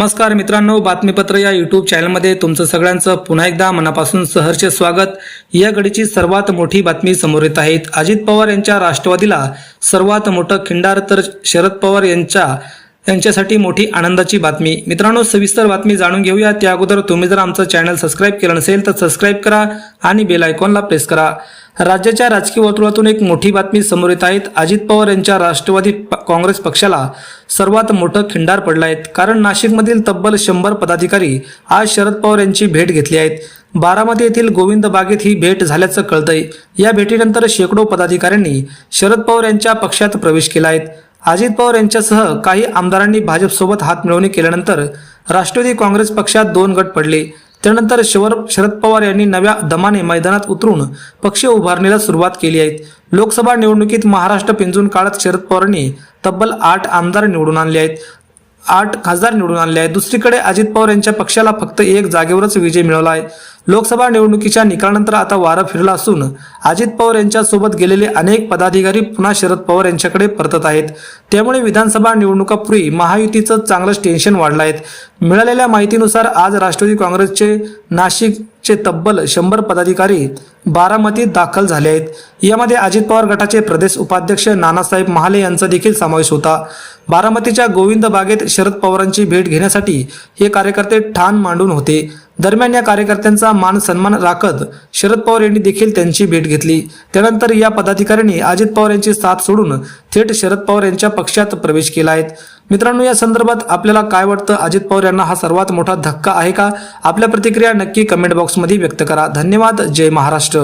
नमस्कार मित्रांनो बातमीपत्र या युट्यूब चॅनलमध्ये तुमचं सगळ्यांचं पुन्हा एकदा मनापासून सहर्ष स्वागत. या घडीची सर्वात मोठी बातमी समोर येत आहेत. अजित पवार यांच्या राष्ट्रवादीला सर्वात मोठं खिंडार तर शरद पवार यांच्या यांच्यासाठी मोठी आनंदाची बातमी. मित्रांनो सविस्तर बातमी जाणून घेऊया. त्या अगोदर तुम्ही जर आमचं चॅनल सबस्क्राईब केलं नसेल तर सबस्क्राईब करा आणि बेल आयकॉनला प्रेस करा. राज्याच्या राजकीय वर्तुळातून एक मोठी बातमी समोर येत आहेत. अजित पवार यांच्या राष्ट्रवादी प- काँग्रेस पक्षाला सर्वात मोठं खिंडार पडलं आहेत. कारण नाशिकमधील तब्बल शंभर पदाधिकारी आज शरद पवार यांची भेट घेतली आहेत. बारामती येथील गोविंद बागेत ही भेट झाल्याचं कळतंय. या भेटीनंतर शेकडो पदाधिकाऱ्यांनी शरद पवार यांच्या पक्षात प्रवेश केला आहे. अजित पवार यांच्यासह काही आमदारांनी भाजपसोबत हात मिळवणी केल्यानंतर राष्ट्रवादी काँग्रेस पक्षात दोन गट पडले. त्यानंतर शवर शरद पवार यांनी नव्या दमाने मैदानात उतरून पक्ष उभारणीला सुरुवात केली आहे. लोकसभा निवडणुकीत महाराष्ट्र पिंजून काळात शरद पवारांनी तब्बल आठ आमदार निवडून आणले आहेत. आठ खासदार निवडून आणले आहेत. दुसरीकडे अजित पवार यांच्या पक्षाला फक्त एक जागेवरच विजय मिळवला आहे. लोकसभा निवडणुकीच्या निकालानंतर आता वारं फिरला असून अजित पवार यांच्यासोबत गेलेले अनेक पदाधिकारी पुन्हा शरद पवार यांच्याकडे परतत आहेत. त्यामुळे विधानसभा निवडणुकापूर्वी महायुतीचं चांगलंच टेन्शन वाढलं आहे. मिळालेल्या माहितीनुसार आज राष्ट्रवादी काँग्रेसचे नाशिकचे तब्बल शंभर पदाधिकारी बारामतीत दाखल झाले आहेत. यामध्ये अजित पवार गटाचे प्रदेश उपाध्यक्ष नानासाहेब महाले यांचा देखील समावेश होता. बारामतीच्या गोविंद बागेत शरद पवारांची भेट घेण्यासाठी हे कार्यकर्ते ठाण मांडून होते. दरम्यान या कार्यकर्त्यांचा मान सन्मान राखत शरद पवार यांनी देखील त्यांची भेट घेतली. त्यानंतर या पदाधिकाऱ्यांनी अजित पवार यांची साथ सोडून थेट शरद पवार यांच्या पक्षात प्रवेश केला आहे. मित्रांनो या संदर्भात आपल्याला काय वाटतं? अजित पवार यांना हा सर्वात मोठा धक्का आहे का? आपल्या प्रतिक्रिया नक्की कमेंट बॉक्समध्ये व्यक्त करा. धन्यवाद. जय महाराष्ट्र.